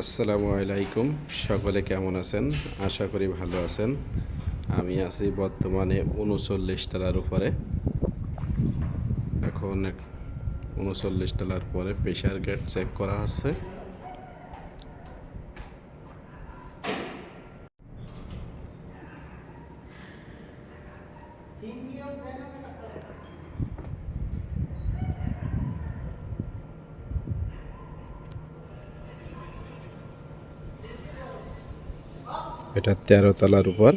আসসালামু আলাইকুম। সকলে কেমন আছেন? আশা করি ভালো আছেন। আমি আছি বর্তমানে উনচল্লিশ তলার উপরে। এখন উনচল্লিশ তলার পরে প্রেশার গেট চেক করা হচ্ছে। এটা তেরো তলার উপর।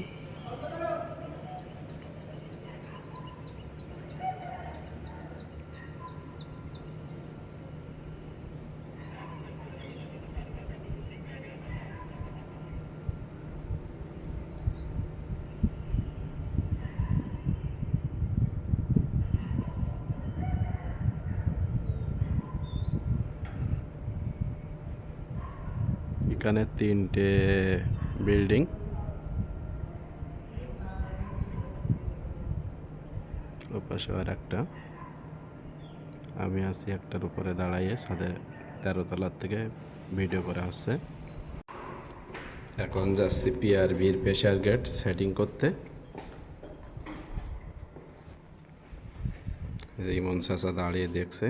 এখানে তিনটে বিল্ডিং ওপাশে আর একটা। আমি আছি একটার উপরে দাঁড়াইয়ে ছাদের তেরো তলার থেকে ভিডিও করা হচ্ছে। এখন যাচ্ছি পিআরবির প্রেশার গেট সেটিং করতে। ইমন চাচা দাঁড়িয়ে দেখছে।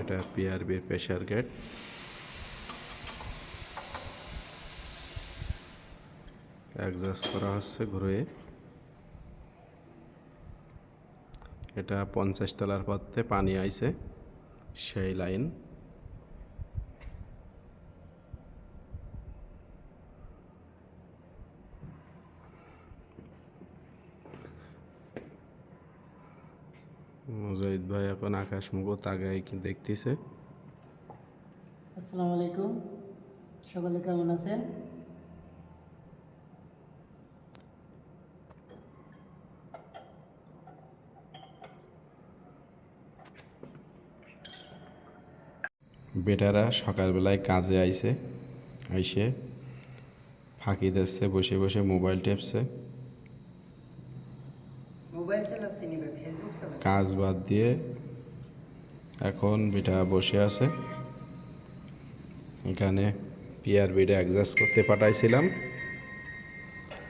এটা পিআরবির প্রেশার গেট অ্যাডজাস্ট করা হচ্ছে ঘুরে এটা পঞ্চাশ তলার পথে পানি আইছে, সেই লাইন। মুজাহিদ ভাই এখন আকাশ মুখ তাগাই কি দেখতেছে? আসসালামু আলাইকুম। সকলে কেমন আছেন? বেটারা সকালবেলায় কাজে আইছে আইসে ফাঁকি দিচ্ছে বসে বসে মোবাইল টেপছে। কাজ বাদ দিয়ে এখন বেটা বসে আছে। এখানে পিয়ার বেডে অ্যাডজাস্ট করতে পাঠাইছিলাম।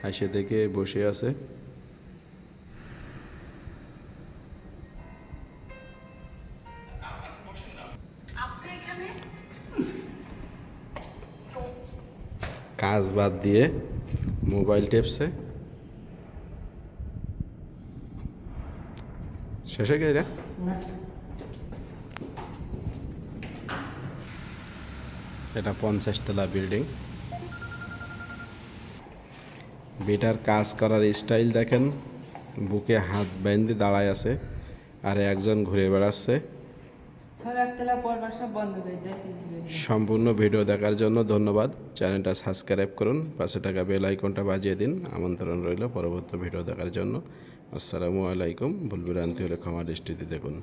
আইসে দেখে বসে আছে। কাজ বাদ দিয়ে মোবাইল টেপছে শেষে গেছে রে এটা পঞ্চাশ তলা বিল্ডিং বেটার কাজ করার স্টাইল দেখেন। বুকে হাত বেঁধে দাঁড়ায় আছে। আর একজন ঘুরে বেড়াচ্ছে। সম্পূর্ণ ভিডিও দেখার জন্য ধন্যবাদ। চ্যানেলটা সাবস্ক্রাইব করুন, পাশে টাকা বেল আইকনটা বাজিয়ে দিন। আমন্ত্রণ রইল পরবর্তী ভিডিও দেখার জন্য। আসসালামু আলাইকুম ভুলবিরান্তি হলে ক্ষমা দৃষ্টিতে দেখুন।